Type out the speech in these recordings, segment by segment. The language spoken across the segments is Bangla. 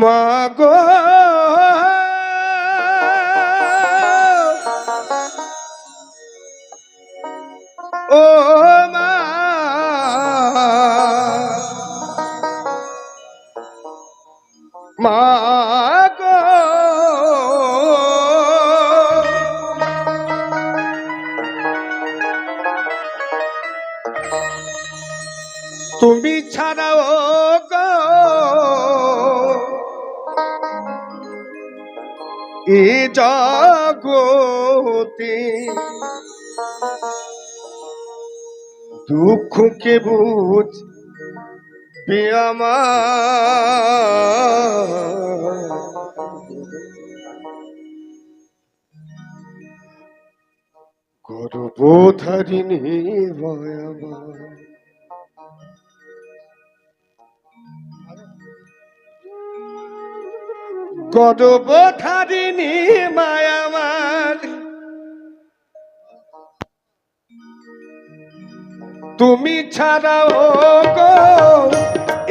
মাগো। ও মা। মাগো। তুমি ছাড়াও এ জগতে দুঃখকে বুঝ গর্বধারিণী ভয়ামা গর্বধারিণী মায়ামার তুমি ছাড়াও গো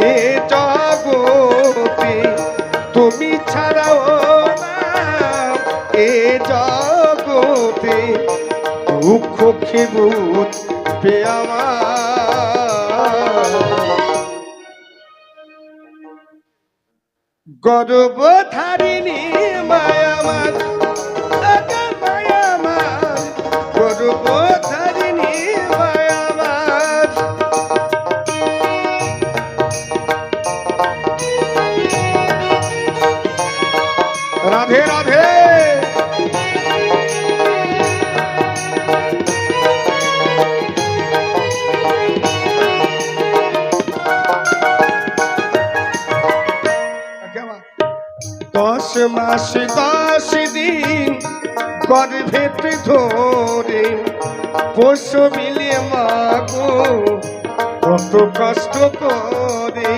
এ জগতে। তুমি ছাড়াও এ জগতে। দুঃখ খেবুত পে গর্বধারিণী মায়ামার দশ মাস, দশ দিন গর্ভেতে ধরে পোষ মিলে মাগো, কত কষ্ট করে।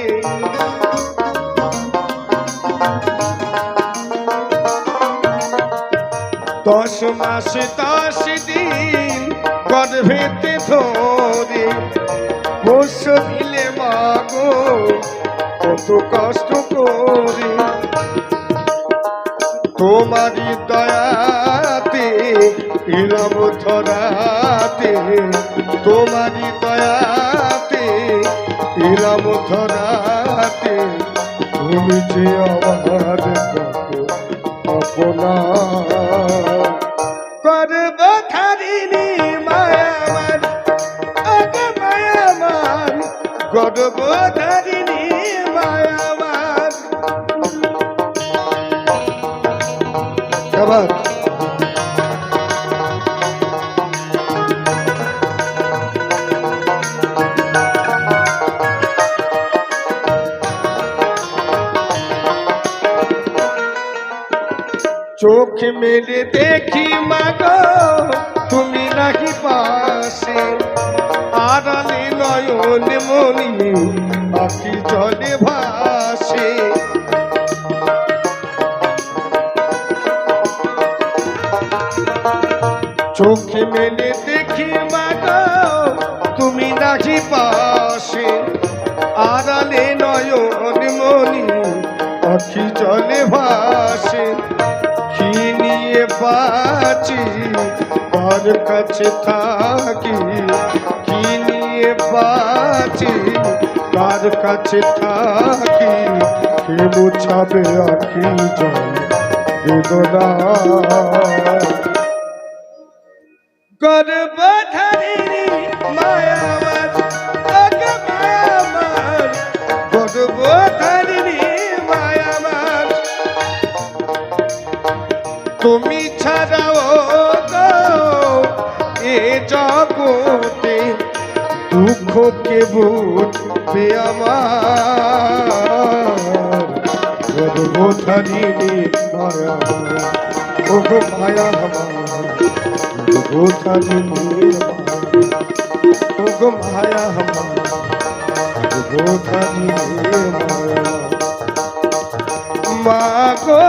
দশ মাস, দশ দিন গর্ভেতে ধরে পোষ মিলে মাগো, কত কষ্ট করে। তোমারি দয়াতে, ইলাম ধরাতে তোমারি দয়াতে, ইলাম ধরাতে, তুমি যে আমার আপনা গর্বধারিণী মায়ামান, আগে মায়ামান, গর্বধারিণী মায়ামান আবার চোখ মেলে দেখি মাগো তুমি নাকি পাশে। আড়ালে নয়ন মনি আখি জলে ভাসে। নাকি পাশে, আড়ালে নয়ন মনি আখি জলে ভাসে, কি নিয়ে বাঁচি কার কাছে থাকি? কি নিয়ে বাঁচি কার কাছে থাকি? কে মুছাবে আখি জল? বেদনা গর্বধারিণী তুমি ছাড়াও এ জগতে দুঃখ কে বুঝবে আমার। গর্বধারিণী মায়া ও মায়া আমার। গর্বধারিণী মায়া আমার। গর্বধারিণী মায়া মা গো